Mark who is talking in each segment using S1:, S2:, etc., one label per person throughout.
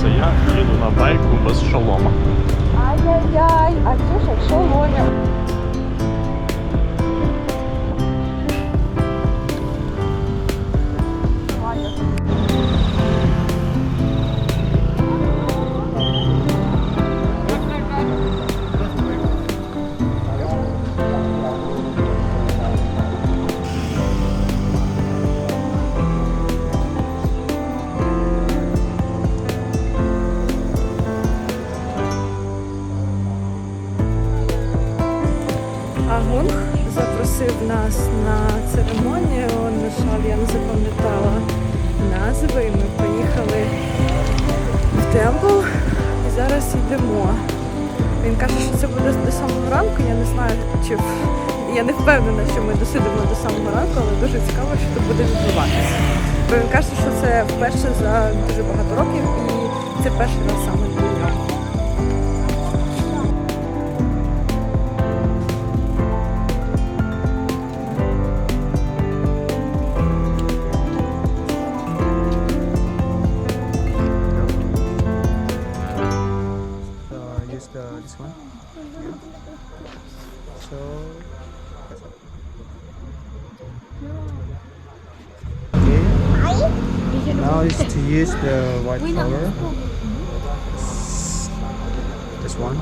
S1: це я їду на байку без шолома.
S2: Ай-яй-яй, а Ксюша в шоломі. Агунг запросив нас на церемонію. На жаль, я не запам'ятала назви. Ми поїхали в темпл і зараз йдемо. Він каже, що це буде до самого ранку. Я не знаю, чи я не впевнена, що ми досидимо до самого ранку, але дуже цікаво, що тут буде відбуватися. Бо він каже, що це вперше за дуже багато років, і це перший раз саме для нього.
S3: So okay. Now is to use the white color. This one.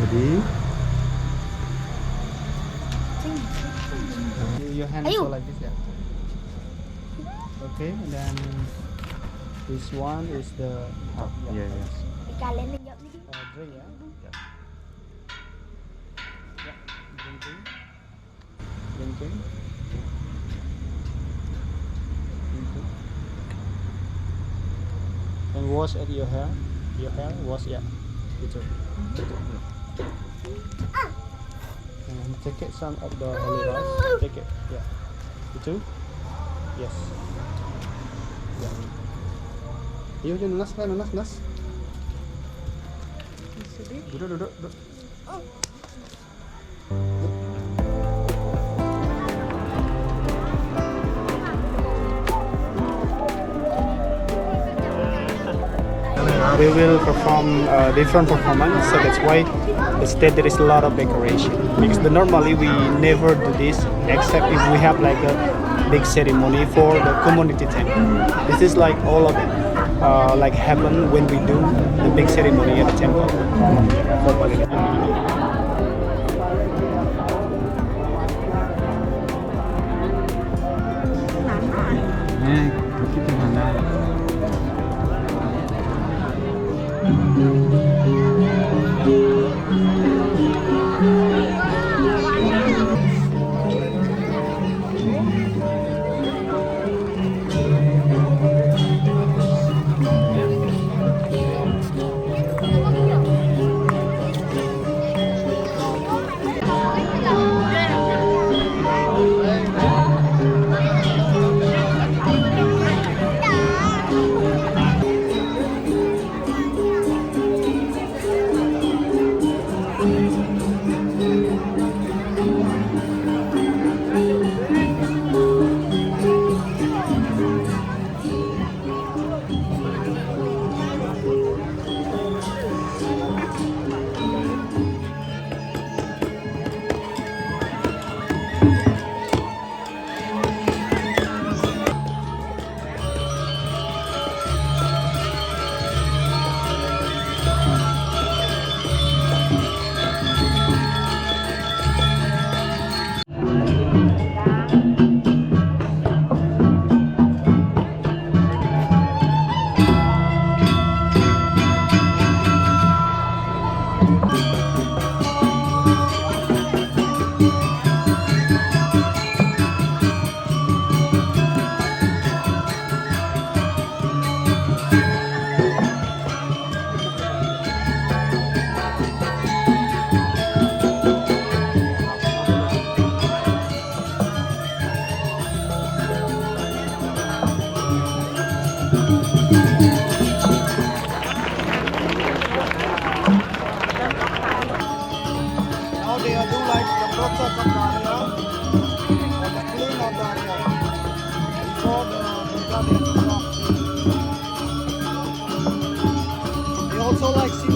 S3: Ready? Uh, Your hands go like this, yeah. Okay, and then this one is the oh, yeah,
S4: yeah, yes.
S3: Uh, drink, yeah. Yeah. yeah. Drinking. Drinking. Drinking. And wash at your hair. Your hair wash yeah. It's okay. Mm -hmm. And take it some of the olive oil. Take it. Yeah. You too. Yes. Yeah. Yuk, yuk, nas, nas, nas, nas. Duduk, duduk, duduk. Uh, we will perform uh, different performance so that's why instead there is a lot of decoration. Because the, normally we never do this except if we have like a big ceremony for the community temple this is like all of it uh, like happen when we do the big ceremony at the temple. Mm.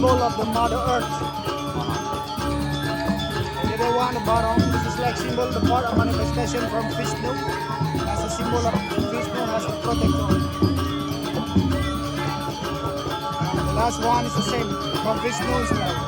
S3: Symbol of the Mother Earth. The one, the bottom, this is like symbol the part of manifestation from Vishnu. That's a symbol of Vishnu as a protector. The last one is the same from Vishnu as well.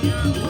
S3: Thank you.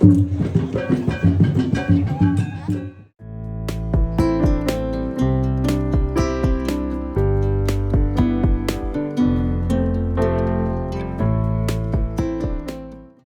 S3: Thank you.